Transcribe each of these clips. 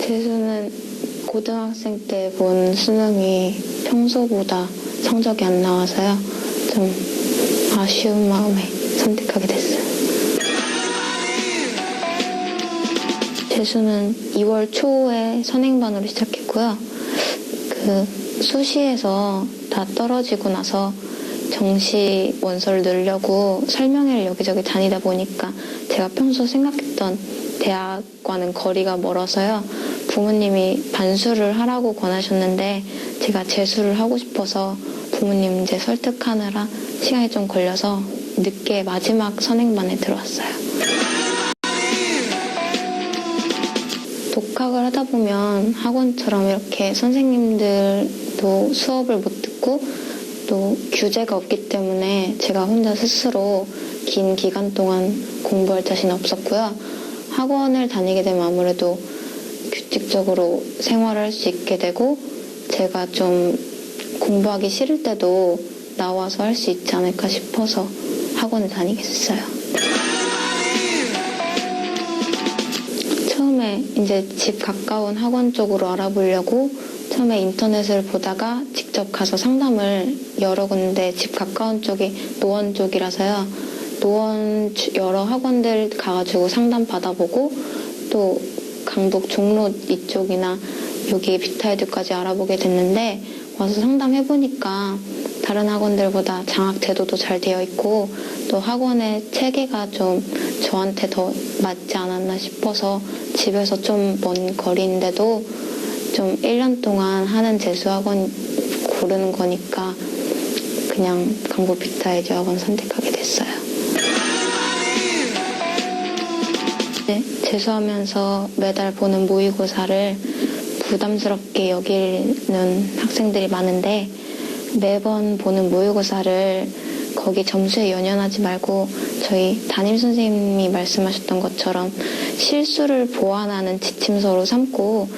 재수는 고등학생 때 본 수능이 평소보다 성적이 안 나와서요. 좀 아쉬운 마음에 선택하게 됐어요. 재수는 2월 초에 선행반으로 시작했고요. 그 수시에서 다 떨어지고 나서 정시 원서를 넣으려고 설명회를 여기저기 다니다 보니까 제가 평소 생각했던 대학과는 거리가 멀어서요. 부모님이 반수를 하라고 권하셨는데 제가 재수를 하고 싶어서 부모님 이제 설득하느라 시간이 좀 걸려서 늦게 마지막 선행반에 들어왔어요. 독학을 하다 보면 학원처럼 이렇게 선생님들도 수업을 못 듣고 또 규제가 없기 때문에 제가 혼자 스스로 긴 기간 동안 공부할 자신 없었고요. 학원을 다니게 되면 아무래도 규칙적으로 생활을 할 수 있게 되고 제가 좀 공부하기 싫을 때도 나와서 할 수 있지 않을까 싶어서 학원을 다니게 됐어요. 처음에 이제 집 가까운 학원 쪽으로 알아보려고 처음에 인터넷을 보다가 직접 가서 상담을 여러 군데 집 가까운 쪽이 노원 쪽이라서요. 노원 주- 여러 학원들 가가지고 상담 받아보고 또 강북 종로 이쪽이나 여기 비타에드까지 알아보게 됐는데 와서 상담해보니까 다른 학원들보다 장학 제도도 잘 되어 있고 또 학원의 체계가 좀 저한테 더 맞지 않았나 싶어서 집에서 좀 먼 거리인데도 좀 1년 동안 하는 재수학원 고르는 거니까 그냥 강북 비타에드 학원 선택하게 됐어요. 네, 재수하면서 매달 보는 모의고사를 부담스럽게 여기는 학생들이 많은데 매번 보는 모의고사를 거기 점수에 연연하지 말고 저희 담임 선생님이 말씀하셨던 것처럼 실수를 보완하는 지침서로 삼고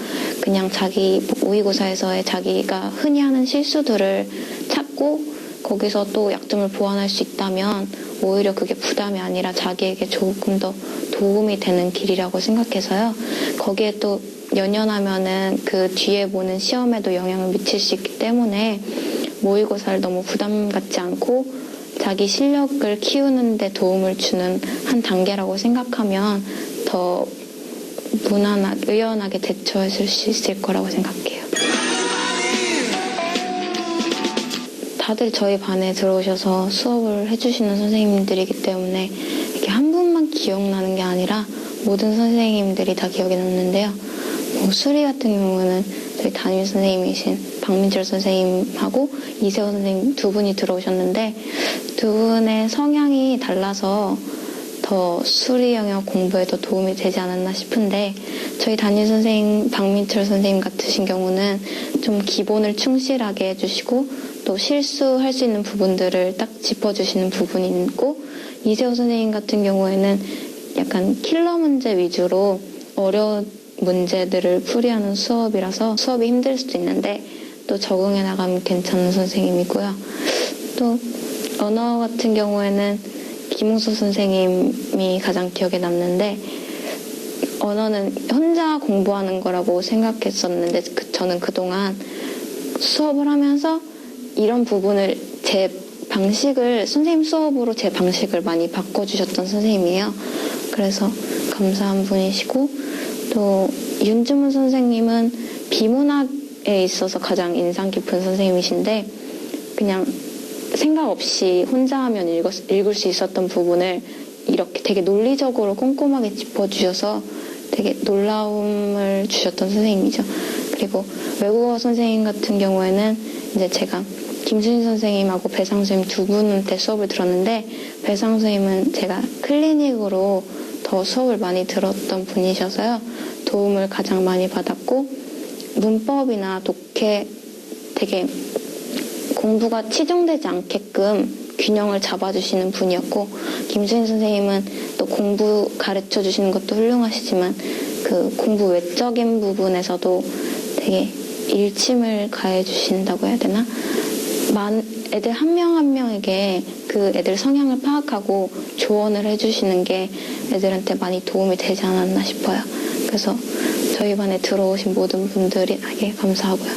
그냥 자기 모의고사에서의 자기가 흔히 하는 실수들을 찾고 거기서 또 약점을 보완할 수 있다면 오히려 그게 부담이 아니라 자기에게 조금 더 도움이 되는 길이라고 생각해서요. 거기에 또 연연하면은 그 뒤에 보는 시험에도 영향을 미칠 수 있기 때문에 모의고사를 너무 부담 갖지 않고 자기 실력을 키우는데 도움을 주는 한 단계라고 생각하면 더 무난하게, 의연하게 대처했을 수 있을 거라고 생각해요. 다들 저희 반에 들어오셔서 수업을 해주시는 선생님들이기 때문에 이렇게 한 분만 기억나는 게 아니라 모든 선생님들이 다 기억에 남는데요. 뭐 수리 같은 경우는 저희 담임 선생님이신 박민철 선생님하고 이세호 선생님 두 분이 들어오셨는데 두 분의 성향이 달라서 더 수리 영역 공부에도 도움이 되지 않았나 싶은데 저희 담임 선생님 박민철 선생님 같으신 경우는 좀 기본을 충실하게 해주시고 또 실수할 수 있는 부분들을 딱 짚어주시는 부분이 있고 이세호 선생님 같은 경우에는 약간 킬러 문제 위주로 어려운 문제들을 풀이하는 수업이라서 수업이 힘들 수도 있는데 또 적응해 나가면 괜찮은 선생님이고요. 또 언어 같은 경우에는 김홍수 선생님이 가장 기억에 남는데 언어는 혼자 공부하는 거라고 생각했었는데 그- 저는 그동안 수업을 하면서 이런 부분을 제 방식을 선생님 수업으로 제 방식을 많이 바꿔주셨던 선생님이에요. 그래서 감사한 분이시고 또 윤주문 선생님은 비문학에 있어서 가장 인상 깊은 선생님이신데 그냥 생각 없이 혼자 하면 읽었- 읽을 수 있었던 부분을 이렇게 되게 논리적으로 꼼꼼하게 짚어주셔서 되게 놀라움을 주셨던 선생님이죠. 그리고 외국어 선생님 같은 경우에는 이제 제가 김수진 선생님하고 배상 선생님 두 분한테 수업을 들었는데 배상 선생님은 제가 클리닉으로 더 수업을 많이 들었던 분이셔서요. 도움을 가장 많이 받았고 문법이나 독해 되게 공부가 치중되지 않게끔 균형을 잡아주시는 분이었고 김수인 선생님은 또 공부 가르쳐 주시는 것도 훌륭하시지만 그 공부 외적인 부분에서도 되게 일침을 가해 주신다고 해야 되나? 만 애들 한 명 한 명에게 그 애들 성향을 파악하고 조언을 해주시는 게 애들한테 많이 도움이 되지 않았나 싶어요. 그래서 저희 반에 들어오신 모든 분들에게 감사하고요.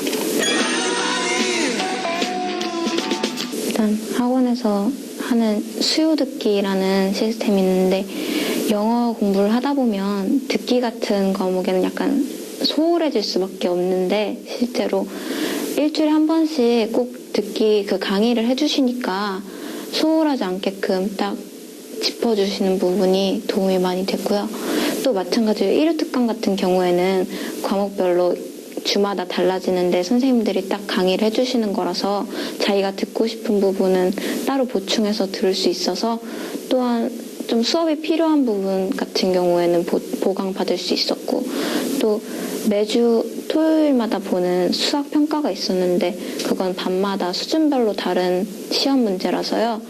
일단 학원에서 하는 수요 듣기라는 시스템이 있는데 영어 공부를 하다 보면 듣기 같은 과목에는 약간 소홀해질 수밖에 없는데 실제로 일주일에 한 번씩 꼭 듣기 그 강의를 해주시니까 소홀하지 않게끔 딱 짚어주시는 부분이 도움이 많이 됐고요. 또 마찬가지로 일요 특강 같은 경우에는 과목별로 주마다 달라지는데 선생님들이 딱 강의를 해주시는 거라서 자기가 듣고 싶은 부분은 따로 보충해서 들을 수 있어서 또한 좀 수업이 필요한 부분 같은 경우에는 보, 보강 받을 수 있었고 또 매주 토요일마다 보는 수학 평가가 있었는데 그건 반마다 수준별로 다른 시험 문제라서요.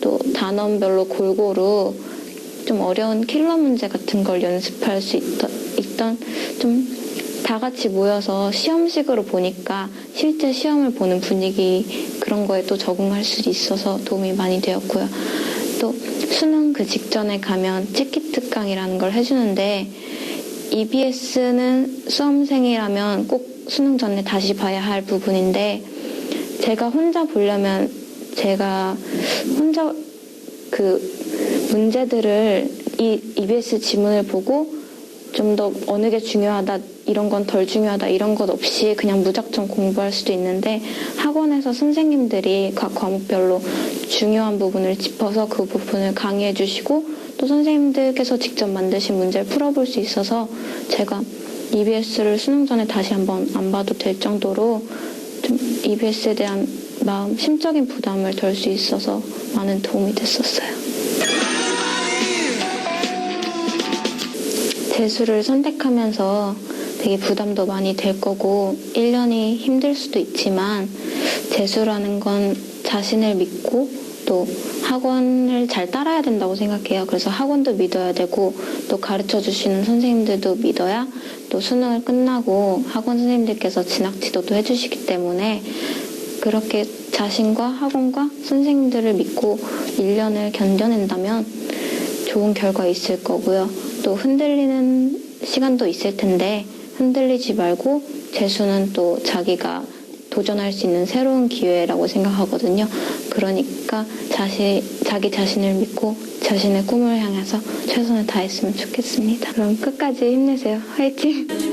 또 단원별로 골고루 좀 어려운 킬러 문제 같은 걸 연습할 수 있던, 있던 좀 다 같이 모여서 시험식으로 보니까 실제 시험을 보는 분위기 그런 거에 또 적응할 수 있어서 도움이 많이 되었고요. 또 수능 그 직전에 가면 찍기 특강이라는 걸 해주는데 EBS는 수험생이라면 꼭 수능 전에 다시 봐야 할 부분인데 제가 혼자 보려면 제가 혼자 그 문제들을 이 EBS 지문을 보고 좀 더 어느 게 중요하다 이런 건 덜 중요하다 이런 것 없이 그냥 무작정 공부할 수도 있는데 학원에서 선생님들이 각 과목별로 중요한 부분을 짚어서 그 부분을 강의해 주시고 또 선생님들께서 직접 만드신 문제를 풀어볼 수 있어서 제가 EBS를 수능 전에 다시 한번 안 봐도 될 정도로 좀 EBS에 대한 마음, 심적인 부담을 덜 수 있어서 많은 도움이 됐었어요. 재수를 선택하면서 되게 부담도 많이 될 거고 1년이 힘들 수도 있지만 재수라는 건 자신을 믿고 또 학원을 잘 따라야 된다고 생각해요. 그래서 학원도 믿어야 되고 또 가르쳐 주시는 선생님들도 믿어야 또 수능을 끝나고 학원 선생님들께서 진학 지도도 해주시기 때문에 그렇게 자신과 학원과 선생님들을 믿고 1년을 견뎌낸다면 좋은 결과 있을 거고요. 또 흔들리는 시간도 있을 텐데 흔들리지 말고 재수는 또 자기가 도전할 수 있는 새로운 기회라고 생각하거든요. 그러니까 자시, 자기 자신을 믿고 자신의 꿈을 향해서 최선을 다했으면 좋겠습니다. 그럼 끝까지 힘내세요. 화이팅!